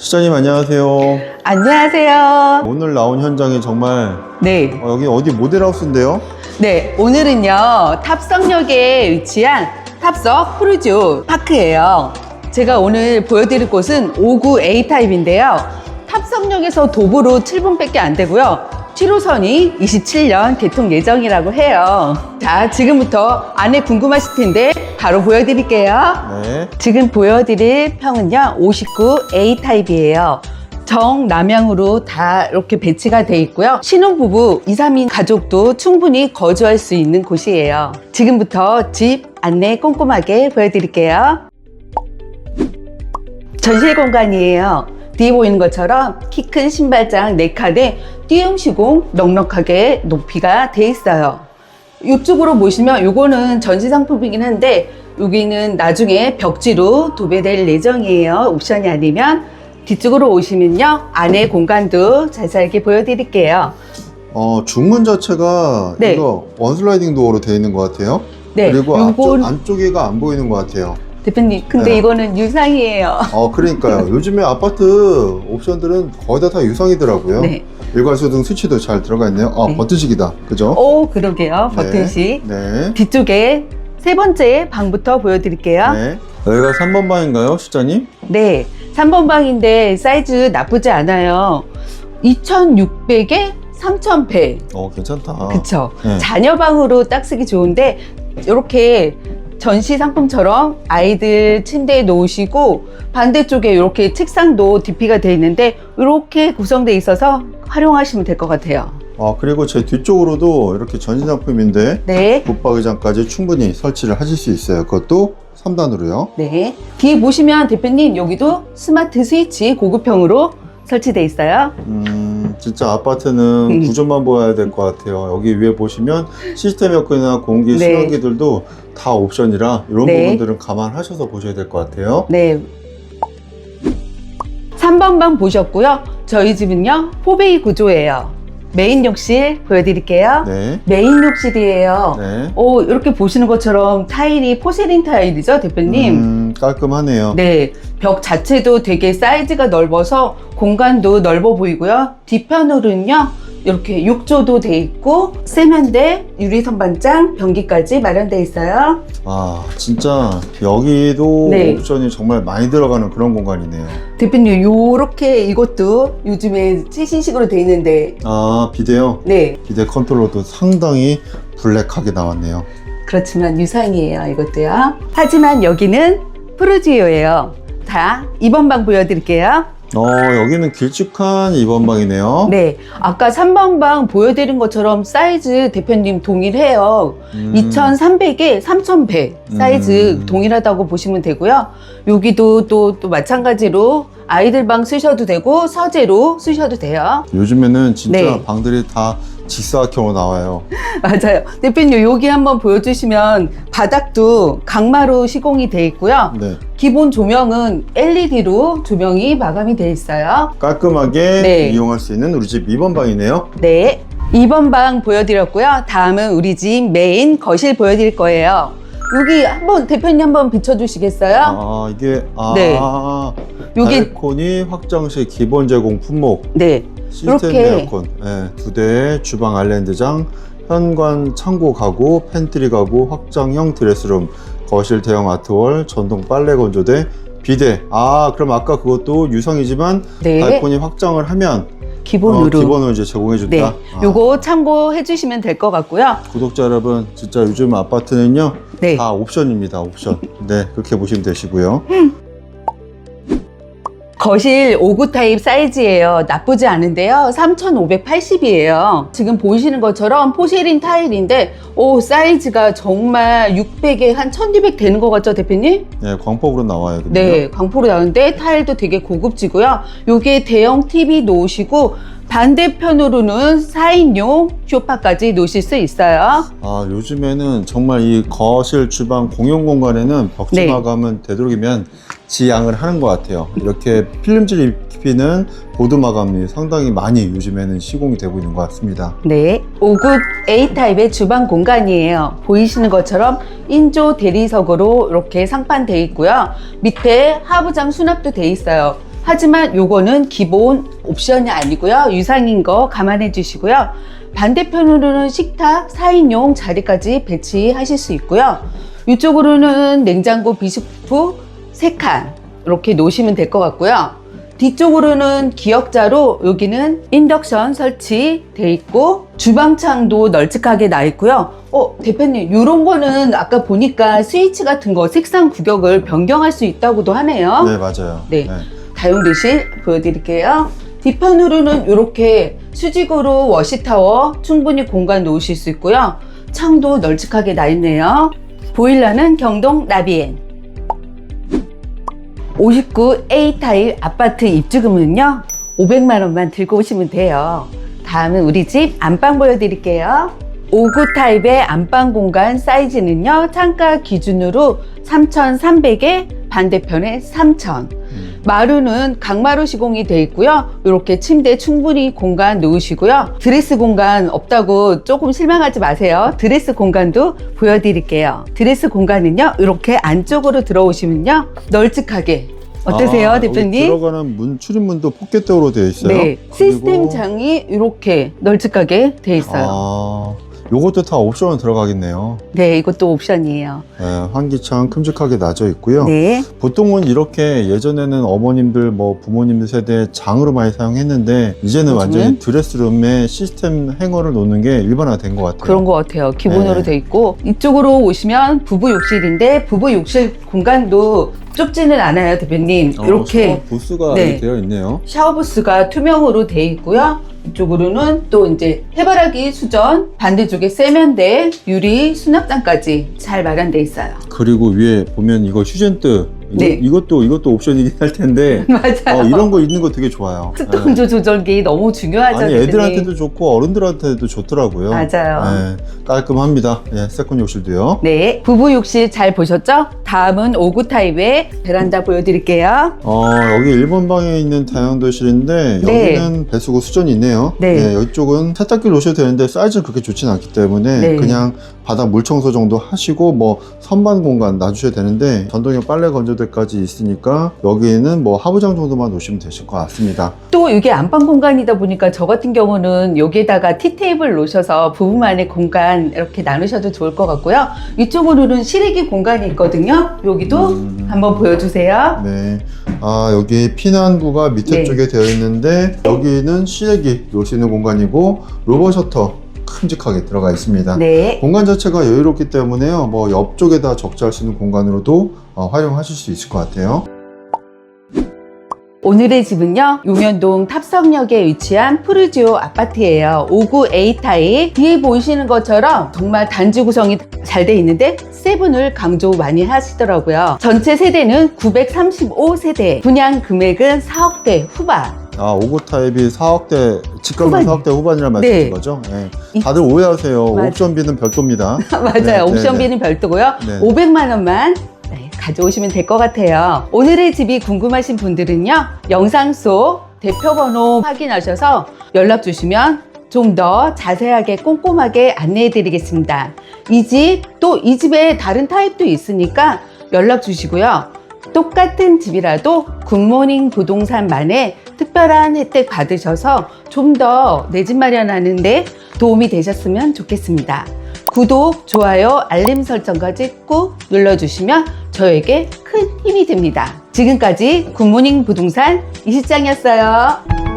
시장님 안녕하세요. 안녕하세요. 오늘 나온 현장이 정말 네. 어, 여기 어디 모델하우스인데요? 네. 오늘은요, 탑성역에 위치한 탑석 프루지오 파크예요. 제가 오늘 보여드릴 곳은 59A 타입인데요. 탑성역에서 도보로 7분밖에 안 되고요. 7호선이 27년 개통 예정이라고 해요. 자, 지금부터 안에 궁금하실 텐데 바로 보여드릴게요. 네. 지금 보여드릴 평은요 59A 타입이에요 정남향으로 다 이렇게 배치가 돼 있고요 신혼부부 2, 3인 가족도 충분히 거주할 수 있는 곳이에요 지금부터 집 안내 꼼꼼하게 보여드릴게요 전실 공간이에요 뒤에 보이는 것처럼 키 큰 신발장 4칸에 띄움 시공 넉넉하게 높이가 돼 있어요 이쪽으로 보시면 요거는 전시 상품이긴 한데 여기는 나중에 벽지로 도배될 예정이에요. 옵션이 아니면 뒤쪽으로 오시면요. 안에 공간도 자세하게 보여드릴게요. 어, 중문 자체가 네. 이거 원슬라이딩 도어로 되어 있는 것 같아요. 네, 그리고 요건 안쪽에가 안 보이는 것 같아요. 대표님, 근데 네. 이거는 유상이에요. 어, 그러니까요. 요즘에 아파트 옵션들은 거의 다 다 유상이더라고요. 네. 일괄소등 스위치도 잘 들어가 있네요. 아, 네. 버튼식이다. 그죠? 오, 그러게요. 네. 버튼식. 네. 뒤쪽에 세 번째 방부터 보여드릴게요. 네. 여기가 3번 방인가요, 시장님? 네. 3번 방인데 사이즈 나쁘지 않아요. 2600에 3000배. 어, 괜찮다. 그쵸. 네. 자녀방으로 딱 쓰기 좋은데 이렇게 전시 상품처럼 아이들 침대에 놓으시고 반대쪽에 이렇게 책상도 DP가 돼 있는데 이렇게 구성돼 있어서 활용하시면 될 것 같아요. 아, 그리고 제 뒤쪽으로도 이렇게 전시 상품인데 네. 붙박이장까지 충분히 설치를 하실 수 있어요. 그것도 3단으로요. 네. 뒤에 보시면 대표님 여기도 스마트 스위치 고급형으로 설치돼 있어요. 음, 진짜 아파트는 음. 구조만 보아야 될 것 같아요. 여기 위에 보시면 시스템 에어컨이나 공기, 네. 순환기들도 다 옵션이라 이런 네. 부분들은 감안하셔서 보셔야 될 것 같아요. 네. 3번 방 보셨고요. 저희 집은요. 포베이 구조예요. 메인 욕실 보여드릴게요. 네. 메인 욕실이에요. 네. 오, 이렇게 보시는 것처럼 타일이 포세린 타일이죠, 대표님? 음, 깔끔하네요. 네. 벽 자체도 되게 사이즈가 넓어서 공간도 넓어 보이고요. 뒤편으로는요, 이렇게 욕조도 돼 있고, 세면대, 유리 선반장, 변기까지 마련돼 있어요. 아, 진짜 여기도 네. 옵션이 정말 많이 들어가는 그런 공간이네요. 대표님, 요렇게 이것도 요즘에 최신식으로 돼 있는데, 아, 비데요. 네. 비데 컨트롤도 상당히 블랙하게 나왔네요. 그렇지만 유상이에요, 이것도요. 하지만 여기는 프루지오예요. 자, 2번 방 보여드릴게요. 어, 여기는 길쭉한 2번 방이네요. 네, 아까 3번 방 보여드린 것처럼 사이즈 대표님 동일해요. 음, 2300에 3000배 사이즈 음. 동일하다고 보시면 되고요. 여기도 또, 또 마찬가지로 아이들 방 쓰셔도 되고 서재로 쓰셔도 돼요. 요즘에는 진짜 네. 방들이 다 직사각형으로 나와요. 맞아요. 대표님 여기 한번 보여주시면 바닥도 강마루 시공이 돼 있고요. 네. 기본 조명은 LED로 조명이 마감이 돼 있어요. 깔끔하게 네. 이용할 수 있는 우리 집 2번 방이네요. 네. 2번 방 보여드렸고요. 다음은 우리 집 메인 거실 보여드릴 거예요. 여기 한번 대표님 한번 비춰주시겠어요? 아, 이게, 아, 네. 여기 발코니 확장식 기본 제공 품목, 네. 시스템 이렇게. 에어컨, 네, 두 대, 주방 아일랜드장, 현관 창고 가구, 팬트리 가구, 확장형 드레스룸, 거실 대형 아트월, 전동 빨래 건조대, 비대. 아, 그럼 아까 그것도 유상이지만 네. 발코니 확장을 하면 기본으로. 어, 기본으로 이제 제공해 준다. 네. 아. 요거 참고해 주시면 될 것 같고요. 구독자 여러분, 진짜 요즘 아파트는요, 네. 다 옵션입니다, 옵션. 네, 그렇게 보시면 되시고요. 거실 5구 타입 사이즈예요. 나쁘지 않은데요. 3,580이에요. 지금 보시는 것처럼 포세린 타일인데 오 사이즈가 정말 600에 한 1,200 되는 것 같죠, 대표님? 네, 광폭으로 나와요. 근데요. 네, 광포로 나오는데 타일도 되게 고급지고요. 요게 대형 TV 놓으시고 반대편으로는 4인용 쇼파까지 놓으실 수 있어요. 아, 요즘에는 정말 이 거실, 주방 공용 공간에는 벽지 네. 마감은 되도록이면 지양을 하는 것 같아요. 이렇게 필름질 입히는 보드 마감이 상당히 많이 요즘에는 시공이 되고 있는 것 같습니다. 네, 5구 A타입의 주방 공간 이에요. 보이시는 것처럼 인조 대리석으로 이렇게 상판돼 있고요. 밑에 하부장 수납도 돼 있어요. 하지만 요거는 기본 옵션이 아니고요. 유상인 거 감안해 주시고요. 반대편으로는 식탁 4인용 자리까지 배치하실 수 있고요. 이쪽으로는 냉장고 비스프 3칸 이렇게 놓으시면 될 것 같고요. 뒤쪽으로는 기역자로 여기는 인덕션 설치돼 있고 주방창도 널찍하게 나 있고요. 어 대표님 이런 거는 아까 보니까 스위치 같은 거 색상 구격을 변경할 수 있다고도 하네요. 네, 맞아요. 네. 다용도실 보여드릴게요. 뒷판으로는 이렇게 수직으로 워시타워 충분히 공간 놓으실 수 있고요. 창도 널찍하게 나 있네요. 보일러는 경동 나비엔. 59A 타입 아파트 입주금은요 500만 원만 들고 오시면 돼요. 다음은 우리 집 안방 보여드릴게요. 59 타입의 안방 공간 사이즈는요 창가 기준으로 3,300에 반대편에 3,000. 음. 마루는 강마루 시공이 되어 있고요. 이렇게 침대 충분히 공간 놓으시고요. 드레스 공간 없다고 조금 실망하지 마세요. 드레스 공간도 보여드릴게요. 드레스 공간은요. 이렇게 안쪽으로 들어오시면요. 널찍하게. 어떠세요, 아, 대표님? 들어가는 문 출입문도 포켓도어로 되어 있어요. 네. 시스템 장이 이렇게 널찍하게 되어 있어요. 아, 요것도 다 옵션으로 들어가겠네요. 네, 이것도 옵션이에요. 네, 환기창 큼직하게 나져 있고요. 네. 보통은 이렇게 예전에는 어머님들 뭐 부모님들 세대 장으로 많이 사용했는데 이제는 요즘은? 완전히 드레스룸에 시스템 행어를 놓는 게 일반화된 것 같아요. 그런 것 같아요. 기본으로 네. 돼 있고 이쪽으로 오시면 부부 욕실인데 부부 욕실 공간도 좁지는 않아요, 대표님. 어, 이렇게 샤워 부스가 네. 되어 있네요. 샤워 부스가 투명으로 돼 있고요. 이쪽으로는 또 이제 해바라기 수전, 반대쪽에 세면대, 유리, 수납장까지 잘 마련돼 있어요. 그리고 위에 보면 이거 휴젠트 이거, 네. 이것도 이것도 옵션이긴 할 텐데 맞아요. 어, 이런 거 있는 거 되게 좋아요. 습도 네. 온도 조절기 너무 중요하죠. 아니. 애들한테도 좋고 어른들한테도 좋더라고요. 맞아요. 네, 깔끔합니다. 예, 세컨 욕실도요. 네, 부부 욕실 잘 보셨죠? 다음은 5구 타입의 베란다 보여드릴게요. 어, 여기 1번 방에 있는 다용도실인데 네. 여기는 배수구 수전이 있네요. 네. 이쪽은 세탁기를 놓으셔도 되는데 사이즈는 그렇게 좋진 않기 때문에 네. 그냥 바닥 물 청소 정도 하시고 뭐 선반 공간 놔주셔야 되는데 전동형 빨래 건조대까지 있으니까 여기는 뭐 하부장 정도만 놓으시면 되실 것 같습니다. 또 이게 안방 공간이다 보니까 저 같은 경우는 여기에다가 티테이블 놓으셔서 부부만의 공간 이렇게 나누셔도 좋을 것 같고요. 이쪽으로는 실외기 공간이 있거든요. 여기도 음. 한번 보여주세요. 네. 아, 여기 피난구가 밑에 네. 쪽에 되어 있는데 여기는 시래기 놓으시는 공간이고 로버 셔터 큼직하게 들어가 있습니다. 네. 공간 자체가 여유롭기 때문에요. 뭐 옆쪽에다 적재할 수 있는 공간으로도 어, 활용하실 수 있을 것 같아요. 오늘의 집은요, 용현동 탑성역에 위치한 푸르지오 아파트예요. 59A 타입. 뒤에 보이시는 것처럼 정말 단지 구성이 잘 돼 있는데 세븐을 강조 많이 하시더라고요. 전체 세대는 935세대. 분양 금액은 4억대 후반. 아, 59 타입이 4억대, 직감은 후반. 4억대 후반이라는 말씀인 네. 거죠? 네. 이- 다들 오해하세요. 맞아. 옵션비는 별도입니다. 맞아요. 네, 옵션비는 별도고요. 네. 500만 원만 네, 가져오시면 될 것 같아요. 오늘의 집이 궁금하신 분들은요. 영상 속 대표 번호 확인하셔서 연락 주시면 좀 더 자세하게 꼼꼼하게 안내해 드리겠습니다. 이 집, 또 이 집에 다른 타입도 있으니까 연락 주시고요. 똑같은 집이라도 굿모닝 부동산만의 특별한 혜택 받으셔서 좀 더 내 집 마련하는데 도움이 되셨으면 좋겠습니다. 구독, 좋아요, 알림 설정까지 꾹 눌러주시면 저에게 큰 힘이 됩니다. 지금까지 굿모닝 부동산 이실장이었어요.